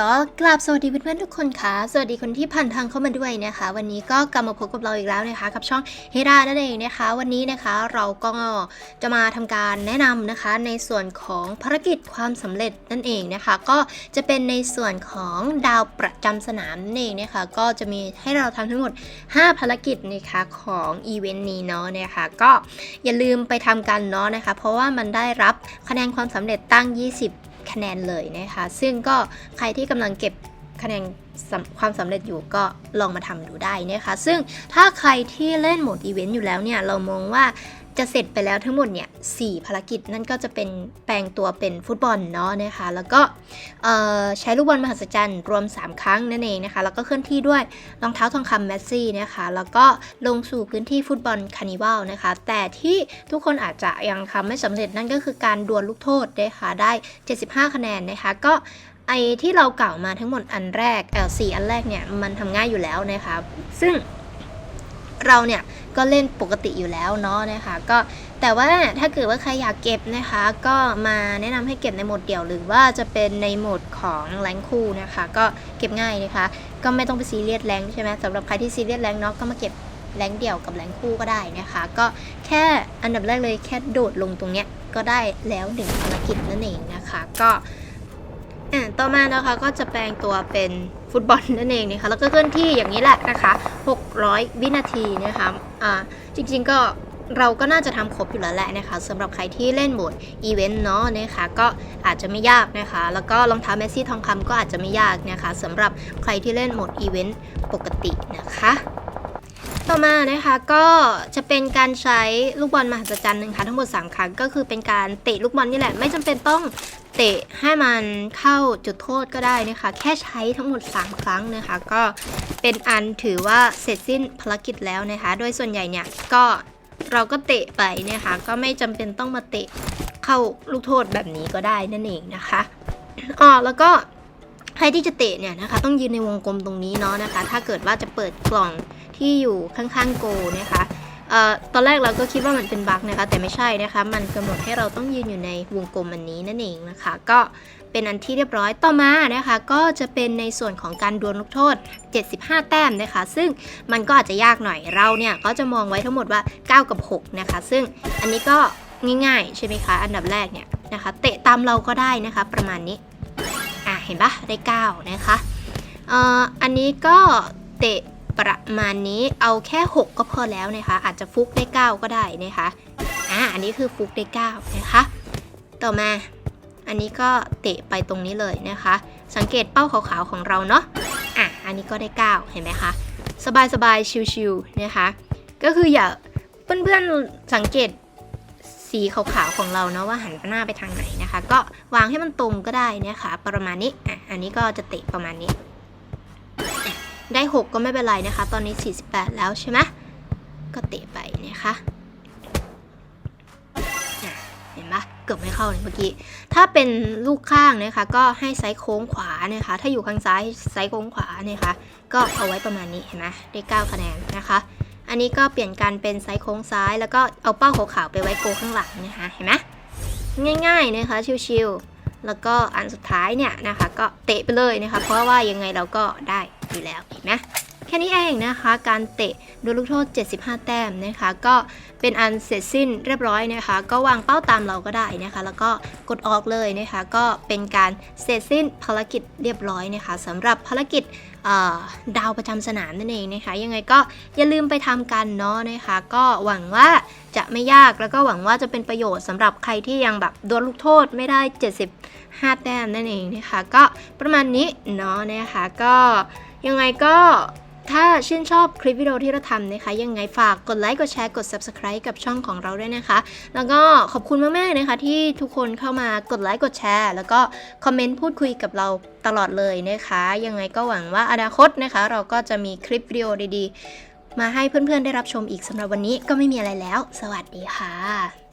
ก็กราบสวัสดีเพื่อนๆทุกคนค่ะ สวัสดีคนที่ผ่านทางเข้ามาด้วยนะคะ วันนี้ก็กลับมาพบกับเราอีกแล้วนะคะ กับช่องเฮรานั่นเองนะคะ วันนี้นะคะเราก็จะมาทำการแนะนำนะคะ ในส่วนของภารกิจความสำเร็จนั่นเองนะคะ ก็จะเป็นในส่วนของดาวประจำสนามนั่นเองนะคะ ก็จะมีให้เราทำทั้งหมด 5 ภารกิจนะคะของอีเวนต์นี้เนาะนะคะ ก็อย่าลืมไปทำกันเนาะนะคะ เพราะว่ามันได้รับคะแนนความสำเร็จตั้ง 20 คะแนนเลยนะคะ ซึ่งก็ใครที่กำลังเก็บคะแนนความสำเร็จอยู่ก็ลองมาทำดูได้นะคะ ซึ่งถ้าใครที่เล่นโหมดอีเวนต์อยู่แล้วเนี่ย เรามองว่า จะเสร็จไปแล้วทั้งหมดเนี่ยสภารกิจนั่นก็จะเป็นแปลงตัวเป็นฟุตบอลเนาะนะคะ แล้วก็ใช้ลูกบอลมหัศจรรย์รวม 3 ครั้งนั่นเองนะคะ แล้วก็เคลื่อนที่ด้วยรองเท้าทองคำแมสซี่นะคะ แล้วก็ลงสู่พื้นที่ฟุตบอลคานิวัลนะคะ แต่ที่ทุกคนอาจจะยังทำไม่สำเร็จนั่นก็คือการดวลลูกโทษนะคะได้ 75 คะแนนนะคะ ก็ไอที่เรากล่าวมาทั้งหมดอันแรกเออสี่อันแรกเนี่ยมันทำง่ายอยู่แล้วนะคะ ซึ่ง เราเนี่ยก็เล่นปกติอยู่แล้วเนาะนะคะก็แต่ว่าถ้าเกิดว่าใครอยากเก็บนะคะ ก็มาแนะนำให้เก็บในโหมดเดี่ยวหรือว่าจะเป็นในโหมดของแรงคู่นะคะ ก็เก็บง่ายนะคะ ก็ไม่ต้องไปซีเรียสแรงใช่ไหมสำหรับใครที่ซีเรียสแรงเนาะก็มาเก็บแรงเดี่ยวกับแรงคู่ก็ได้นะคะ ก็แค่อันดับแรกเลยแค่โดดลงตรงเนี้ยก็ได้แล้วหนึ่งภารกิจนั่นเองนะคะ ก็ อะต่อมานะคะก็จะแปลงตัวเป็นฟุตบอลนั่นเองนะคะแล้วก็เคลื่อนที่อย่างนี้แหละนะคะ 600 วินาทีนะคะอ่าจริงๆก็เราก็น่าจะทำครบอยู่แล้วแหละนะคะสำหรับใครที่เล่นโหมดอีเวนต์เนาะนะคะก็อาจจะไม่ยากนะคะ แล้วก็รองเท้าเมสซี่ทองคำก็อาจจะไม่ยากนะคะสำหรับใครที่เล่นโหมดอีเวนต์ปกตินะคะ ต่อมานะคะก็จะเป็นการใช้ลูกบอลมหัศจรรย์หนะคะทั้งหมด 3 ครั้งก็คือเป็นการเตะลูกบอลนี่แหละ ไม่จำเป็นต้องเตะให้มันเข้าจุดโทษก็ได้นะคะ แค่ใช้ทั้งหมด 3 ครั้งนะคะ ก็เป็นอันถือว่าเสร็จสิ้นภารกิจแล้วนะคะ โดยส่วนใหญ่เนี่ยก็เราก็เตะไปนะคะ ก็ไม่จำเป็นต้องมาเตะเข้าลูกโทษแบบนี้ก็ได้นั่นเองนะคะอ๋อแล้วก็ใครที่จะเตะเนี่ยนะคะ ต้องยืนในวงกลมตรงนี้เนาะนะคะ ถ้าเกิดว่าจะเปิดกล่อง ที่อยู่ข้างๆโกนะคะอ่อตอนแรกเราก็คิดว่ามันเป็นบั๊กนะคะ แต่ไม่ใช่นะคะ มันกำหนดให้เราต้องยืนอยู่ในวงกลมอันนี้นั่นเองนะคะ ก็เป็นอันที่เรียบร้อยต่อมานะคะ ก็จะเป็นในส่วนของการดวลลูกโทษ 75 แต้มนะคะ ซึ่งมันก็อาจจะยากหน่อยเราเนี่ยก็จะมองไว้ทั้งหมดว่า 9 กับ 6 นะคะ ซึ่งอันนี้ก็ง่ายๆ ใช่ไหมคะ อันดับแรกเนี่ยนะคะ เตะตามเราก็ได้นะคะ ประมาณนี้อะเห็นปะได้ 9 นะคะอ่ออันนี้ก็เตะ ประมาณนี้เอาแค่ 6 ก็พอแล้วนะคะ อาจจะฟุกได้ 9 ก็ได้นะคะอ่าอันนี้คือฟุกได้9นะคะ ต่อมาอันนี้ก็เตะไปตรงนี้เลยนะคะ สังเกตเป้าขาวๆของเราเนาะอะอันนี้ก็ได้ 9 เห็นไหมคะ สบายๆชิวๆนะคะ ก็คืออย่าเพื่อนๆสังเกตสีขาวๆของเราเนาะว่าหันหน้าไปทางไหนนะคะ ก็วางให้มันตรงก็ได้นะคะ ประมาณนี้อะอันนี้ก็จะเตะประมาณนี้ ได้ 6 ก็ไม่เป็นไรนะคะ ตอนนี้ 48 แล้วใช่ไหมก็เตะไปนะคะอะเห็นปะเกือบไม่เข้าเลยเมื่อกี้ ถ้าเป็นลูกข้างนะคะ ก็ให้ไซส์โค้งขวานะคะ ถ้าอยู่ข้างซ้ายไซส์โค้งขวานะคะ ก็เอาไว้ประมาณนี้เห็นไหมได้ 9 คะแนนนะคะ อันนี้ก็เปลี่ยนการเป็นไซส์โค้งซ้าย แล้วก็เอาเป้าขาวๆไปไว้โกข้างหลังนะคะเห็นไหมง่ายๆนะคะชิวๆแล้วก็อันสุดท้ายเนี่ยนะคะ ก็เตะไปเลยนะคะ เพราะว่ายังไงเราก็ได้ อยู่แล้วเห็นไหมแค่นี้เองนะคะ การเตะโดยลูกโทษ 75 แต้มนะคะ ก็เป็นอันเสร็จสิ้นเรียบร้อยนะคะ ก็วางเป้าตามเราก็ได้นะคะ แล้วก็กดออกเลยนะคะ ก็เป็นการเสร็จสิ้นภารกิจเรียบร้อยนะคะสำหรับภารกิจดาวประจำสนามนั่นเองนะคะ ยังไงก็อย่าลืมไปทำกันเนาะนะคะ ก็หวังว่าจะไม่ยากแล้วก็หวังว่าจะเป็นประโยชน์สำหรับใครที่ยังแบบโดนลูกโทษไม่ได้ 75 แต้มนั่นเองนะคะ ก็ประมาณนี้เนาะนะคะก็ ยังไงก็ถ้าชื่นชอบคลิปวิดีโอที่เราทำนะคะ ยังไงฝากกดไลค์ กดแชร์ กด subscribe กับช่องของเราด้วยนะคะ แล้วก็ขอบคุณมาก ๆ นะคะ ที่ทุกคนเข้ามากดไลค์ กดแชร์ แล้วก็คอมเมนต์พูดคุยกับเราตลอดเลยนะคะ ยังไงก็หวังว่าอนาคตนะคะ เราก็จะมีคลิปวิดีโอดี ๆ มาให้เพื่อน ๆ ได้รับชมอีกสำหรับวันนี้ก็ไม่มีอะไรแล้ว สวัสดีค่ะ